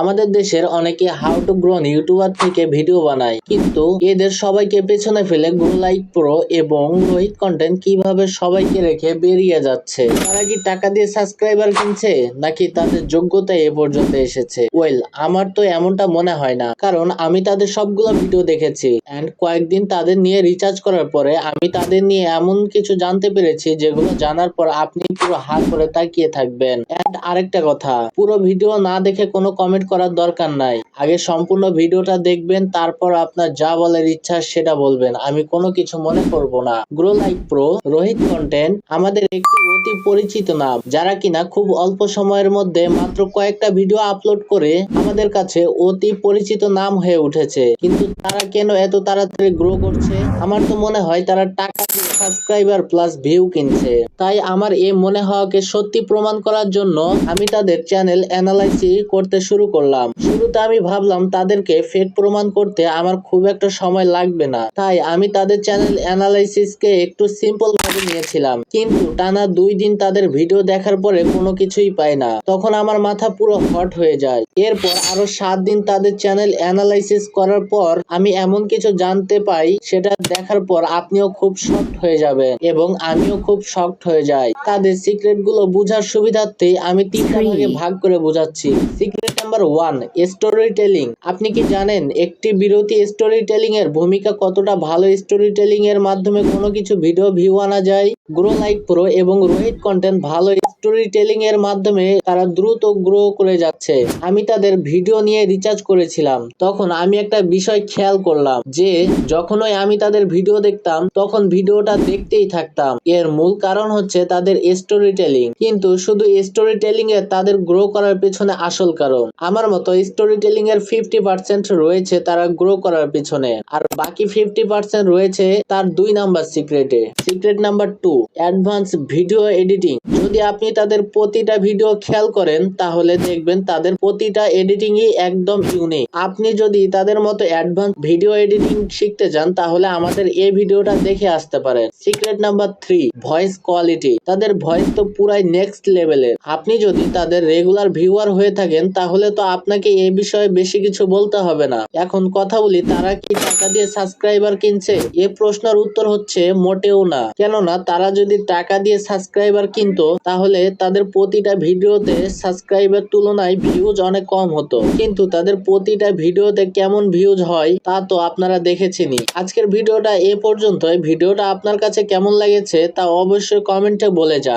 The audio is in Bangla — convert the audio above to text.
আমাদের দেশের অনেকে হাউ টু গ্রোন ইউটিউবার থেকে ভিডিও বানায়, কিন্তু এদের সবাইকে পেছনে ফেলে লাইক প্রো এবং রোহিত কন্টেন্ট কীভাবে সবাইকে রেখে বেরিয়ে যাচ্ছে? তারা কি টাকা দিয়ে সাবস্ক্রাইবার কিনছে, নাকি তাদের যোগ্যতা এ পর্যন্ত এসেছে? ওয়েল আমার তো এমনটা মনে হয় না, কারণ আমি তাদের সবগুলো ভিডিও দেখেছি এন্ড কয়েকদিন তাদের নিয়ে রিচার্জ করার পরে আমি তাদের নিয়ে এমন কিছু জানতে পেরেছি, যেগুলো জানার পর আপনি পুরো হাত করে তাকিয়ে থাকবেন। এন্ড আরেকটা কথা, পুরো ভিডিও না দেখে কোনো কমেন্ট করার দরকার নাই। আগে সম্পূর্ণ ভিডিওটা দেখবেন, তারপর আপনার যা বলার ইচ্ছা সেটা বলবেন। আমি কোনো কিছু মনে করব না। Grow like pro Rohit content আমাদের একটি অতি পরিচিত নাম, যারা কিনা খুব অল্প সময়ের মধ্যে মাত্র কয়েকটা ভিডিও আপলোড করে আমাদের কাছে অতি পরিচিত নাম হয়ে উঠেছে। কিন্তু তারা কেন এত তাড়াতাড়ি গ্রো করছে? আমার তো মনে হয় তারা টাকা সাবস্ক্রাইবার প্লাস ভিউ কিনছে। তাই আমার এ মনে হওয়াকে সত্যি প্রমাণ করার জন্য আমি তাদের চ্যানেল অ্যানালাইসিস করতে শুরু করলাম। শুরুতে আমি ভাবলাম তাদেরকে ফেক প্রমাণ করতে আমার খুব একটা সময় লাগবে না। তাই আমি তাদের চ্যানেল অ্যানালাইসিসকে একটু সিম্পল ভাবে নিয়েছিলাম। কিন্তু টানা দুই দিন তাদের ভিডিও দেখার পরে কোনো কিছুই পাই না। তখন আমার মাথা পুরো হট হয়ে যায়। এরপর আরও সাত দিন তাদের চ্যানেল অ্যানালাইসিস করার পর আমি এমন কিছু জানতে পাই সেটা দেখার পর আপনিও খুব শকড হয়ে যাবেন এবং আমিও খুব শকড হয়ে যাই। তাদের সিক্রেটগুলো বোঝার সুবিধার্থে আমি তিনটা ভাগে ভাগ করে বোঝাচ্ছি। Secret number one story telling আপনি কি জানেন, একটি বিরতি স্টোরি টেলিং এর ভূমিকা কতটা ভালো? স্টোরি টেলিং এর মাধ্যমে কোনো কিছু ভিডিও ভিউ আনা যায়? গ্রো লাইক প্রো এবং রোহিত কন্টেন্ট ভালো স্টোরি টেলিং এর মাধ্যমে তারা দ্রুত গ্রো করে যাচ্ছে। আমি তাদের ভিডিও নিয়ে রিচার্জ করেছিলাম। তখন আমি একটা বিষয় খেয়াল করলাম যে, যখনই আমি তাদের ভিডিও দেখতাম, তখন ভিডিওটা দেখতেই থাকতাম। এর মূল কারণ হচ্ছে তাদের স্টোরি টেলিং কিন্তু শুধু স্টোরি টেলিং এর তাদের গ্রো করার পেছনে আসল কারণ। আমার মতো স্টোরি টেলিং এর ফিফটি পার্সেন্ট রয়েছে তারা গ্রো করার পিছনে। আর বাকি ফিফটি পার্সেন্ট রয়েছে তার দুই number সিক্রেটে secret number two advance video editing যদি আপনি তাদের প্রতিটা ভিডিও খেয়াল করেন, তাহলে দেখবেন তাদের প্রতিটা এডিটিংই একদম ইউনিক আপনি যদি তাদের মতো অ্যাডভান্স ভিডিও এডিটিং শিখতে চান, তাহলে আমাদের এই ভিডিওটা দেখে আসতে পারেন। Secret number three voice quality তাদের ভয়েস তো পুরাই নেক্সট লেভেলের আপনি যদি তাদের রেগুলার ভিউয়ার হয়ে থাকেন, তাহলে তো আপনাকে এই বিষয়ে বেশি কিছু বলতে হবে না। এখন কথা বলি, তারা কি টাকা দিয়ে সাবস্ক্রাইবার কিনছে? এ প্রশ্নের উত্তর হচ্ছে মোটেও না। কেননা, তারা যদি টাকা দিয়ে সাবস্ক্রাইবার কিনতো তাহলে তাদের প্রতিটা ভিডিওতে সাবস্ক্রাইবের তুলনায় ভিউজ অনেক কম হতো। কিন্তু তাদের প্রতিটা ভিডিওতে কেমন ভিউজ হয়, তা তো আপনারা দেখেছেনই। আজকের ভিডিওটা এ পর্যন্তই। ভিডিওটা আপনার কাছে কেমন লেগেছে, তা অবশ্যই কমেন্টে বলে যান।